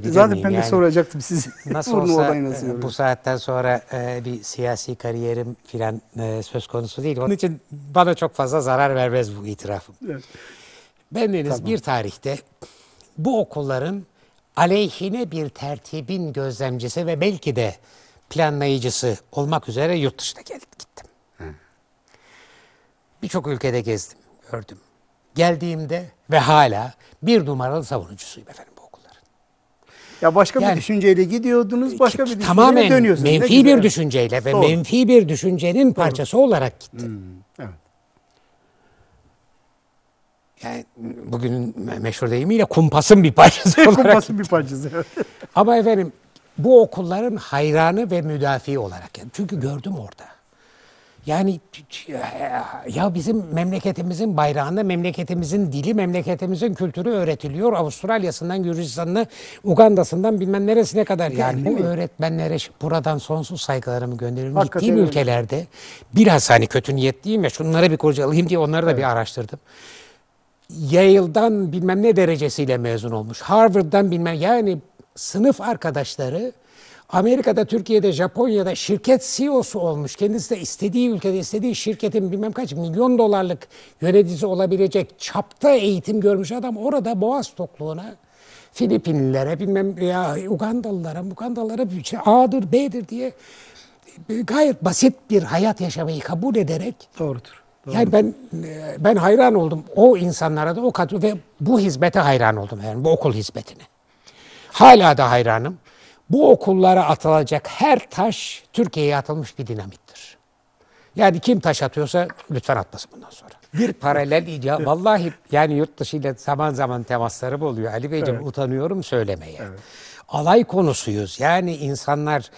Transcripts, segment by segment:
edebilir Zaten miyim? ben de Yani soracaktım sizi. Nasıl olsa e, bu saatten sonra e, bir siyasi kariyerim filan e, söz konusu değil. Onun için bana çok fazla zarar vermez bu itirafım. Evet. Bendeniz bir tarihte bu okulların aleyhine bir tertibin gözlemcisi ve belki de planlayıcısı olmak üzere yurt dışına geldim gittim. Birçok ülkede gezdim, gördüm. Geldiğimde ve hala bir numaralı savunucusuyum efendim. Ya başka Yani- bir düşünceyle gidiyordunuz, başka bir düşünceyle Tamamen dönüyorsunuz. Ne menfi bir düşünceyle ve Doğru. menfi bir düşüncenin parçası olarak gittim. Evet. Yani bugün meşhur deyimiyle kumpasın bir parçası olarak. Kumpasın bir parçası. evet. Ama efendim bu okulların hayranı ve müdafi olarak. Çünkü gördüm orada. Yani ya bizim memleketimizin bayrağında memleketimizin dili, memleketimizin kültürü öğretiliyor. Avustralya'sından Gürcistan'ına, Uganda'sından bilmem neresine kadar. Yani değil bu mi? öğretmenlere buradan sonsuz saygılarımı gönderiyorum. Hakikaten Gittiğim öyle. ülkelerde biraz hani kötü niyetliyim ya şunları bir kurcalayayım diye onları da bir araştırdım. Yale'dan bilmem ne derecesiyle mezun olmuş. Harvard'dan bilmem yani sınıf arkadaşları Amerika'da, Türkiye'de, Japonya'da şirket CEO'su olmuş. Kendisi de istediği ülkede, istediği şirketin bilmem kaç milyon dolarlık yöneticisi olabilecek çapta eğitim görmüş adam orada boğaz tokluğuna Filipinlilere, bilmem ya Ugandalılara, Ugandalılara şey A'dır, B'dir diye gayet basit bir hayat yaşamayı kabul ederek Doğrudur. yani ben ben hayran oldum o insanlara da o kadro ve bu hizmete hayran oldum yani bu okul hizmetine. Hala da hayranım. Bu okullara atılacak her taş Türkiye'ye atılmış bir dinamittir. Yani kim taş atıyorsa lütfen atmasın bundan sonra. Bir paralel ya vallahi yani yurt dışıyla zaman zaman temaslarım oluyor. Ali Beyciğim utanıyorum söylemeye. Alay konusuyuz. Yani insanlar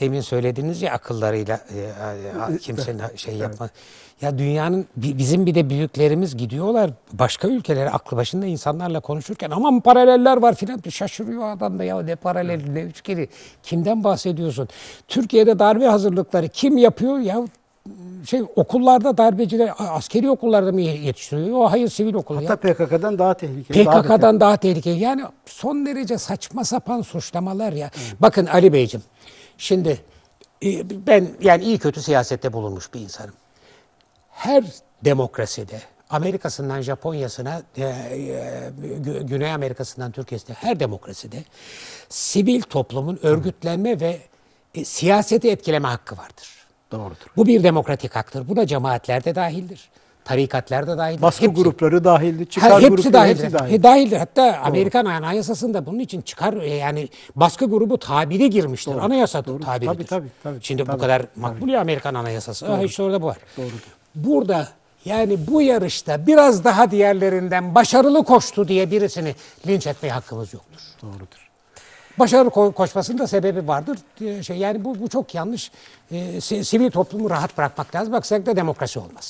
demin söylediniz ya akıllarıyla e, kimsenin şey yapma. Ya dünyanın bi- bizim bir de büyüklerimiz gidiyorlar başka ülkelere aklı başında insanlarla konuşurken aman paraleller var filan şaşırıyor adam da ya ne paralel ne üçgeni kimden bahsediyorsun? Türkiye'de darbe hazırlıkları kim yapıyor ya şey okullarda darbeciler askeri okullarda mı yetiştiriyor? O hayır sivil okul. ya. Hatta PKK'dan daha tehlikeli. daha. PKK'dan daha tehlikeli. Yani son derece saçma sapan suçlamalar ya. Bakın Ali Beyciğim, şimdi e, ben yani iyi kötü siyasette bulunmuş bir insanım. Her demokraside, Amerika'sından Japonya'sına, e, e, Gü- Güney Amerika'sından Türkiye'sine her demokraside sivil toplumun örgütlenme ve siyaseti etkileme hakkı vardır. Doğrudur. Bu bir demokratik haktır. Buna cemaatler de dahildir. Tarikatlar da dahildir. Baskı Hepsi. grupları dahildir. Çıkar Ha, hepsi dahildir. hepsi dahil. He, dahildir. Hatta Amerikan Anayasası'nda bunun için çıkar e, yani baskı grubu tabiri girmiştir. Anayasa tabiridir. Tabii, tabii, tabii. Şimdi bu Tabii, kadar makbul ya Amerikan Anayasası. Ha, işte orada bu var. Burada yani bu yarışta biraz daha diğerlerinden başarılı koştu diye birisini linç etmeye hakkımız yoktur. Doğrudur. Başarılı ko- koşmasının da sebebi vardır. Ee, Şey yani bu, bu çok yanlış. Si- sivil toplumu rahat bırakmak lazım. Bak de demokrasi olmaz.